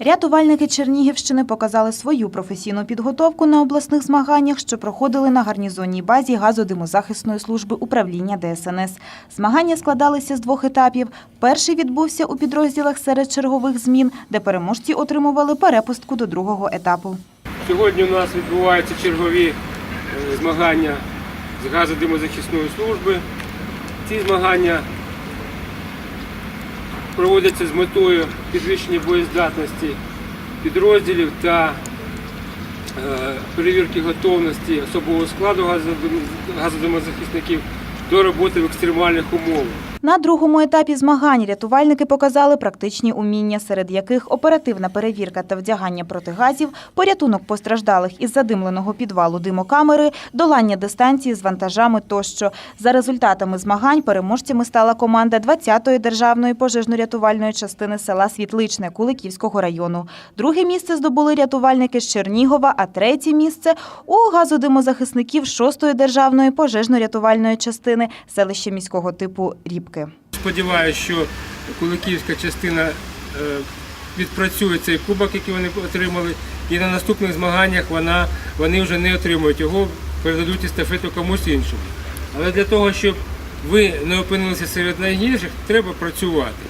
Рятувальники Чернігівщини показали свою професійну підготовку на обласних змаганнях, що проходили на гарнізонній базі газодимозахисної служби управління ДСНС. Змагання складалися з двох етапів. Перший відбувся у підрозділах серед чергових змін, де переможці отримували перепустку до другого етапу. Сьогодні у нас відбуваються чергові е, змагання з газодимозахисної служби. Ці змагання проводяться з метою підвищення боєздатності підрозділів та е, перевірки готовності особового складу газодомозахисників до роботи в екстремальних умовах. На другому етапі змагань рятувальники показали практичні уміння, серед яких оперативна перевірка та вдягання протигазів, порятунок постраждалих із задимленого підвалу димокамери, долання дистанції з вантажами тощо. За результатами змагань переможцями стала команда 20-ї державної пожежно-рятувальної частини села Світличне Куликівського району. Друге місце здобули рятувальники з Чернігова, а третє місце у газодимозахисників 6-ї державної пожежно-рятувальної частини селища міського типу Рібки. Сподіваюся, що Куликівська частина е, відпрацює цей кубок, який вони отримали, і на наступних змаганнях вона, вони вже не отримують його, передадуть естафету комусь іншому. Але для того, щоб ви не опинилися серед найгірших, треба працювати.